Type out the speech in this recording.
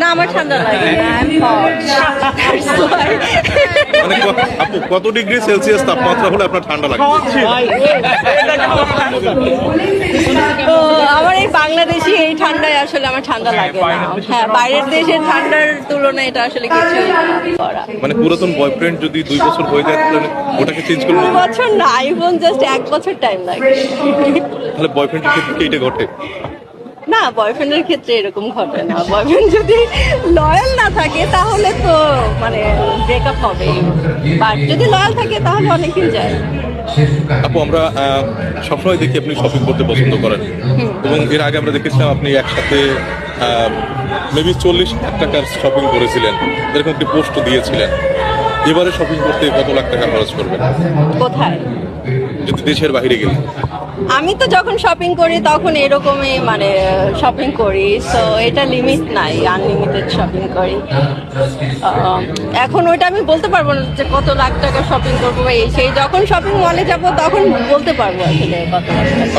না আমার ঠান্ডা লাগে। মানে আপু কত ডিগ্রি সেলসিয়াস তাপমাত্রা হলে আপনার ঠান্ডা লাগে? তো আমার এই বাংলাদেশি এই ঠান্ডায় আসলে আমার ঠান্ডা লাগে না। হ্যাঁ বাইরের দেশের ঠান্ডার তুলনায় এটা আসলে কিছু করা। মানে পুরাতন বয়ফ্রেন্ড যদি দুই বছর হয়ে যায় তাহলে ওটাকে চেঞ্জ করলে দু বছর না আইফোন জাস্ট এক বছর টাইম লাগে। তাহলে বয়ফ্রেন্ডের ক্ষেত্রে কি এটা ঘটে। না বয়ফ্রেন্ডের ক্ষেত্রে এরকম ঘটে না। বয়ফ্রেন্ড যদি লয়াল না থাকে তাহলে তো মানে ব্রেকআপ হবে বাট যদি লয়াল থাকে তাহলে অনেকদিন যায়। আপু আমরা সবসময় দেখি আপনি শপিং করতে পছন্দ করেন। এবং এর আগে আমরা দেখেছিলাম আপনি একসাথে মেবি চল্লিশ লাখ টাকার শপিং করেছিলেন। এরকম একটি পোস্ট দিয়েছিলেন। এবারে শপিং করতে কত লাখ টাকা খরচ করবেন? কোথায়? যদি দেশের বাইরে গেলে। আমি তো যখন শপিং করি, তখন এরকমই মানে শপিং করি। সো এটা লিমিট নাই আনলিমিটেড শপিং করি। এখন ওইটা আমি বলতে পারব না যে কত লাখ টাকা শপিং করব এই, সেই যখন শপিং মলে যাব, তখন বলতে পারব আসলে কত লাখ টাকা।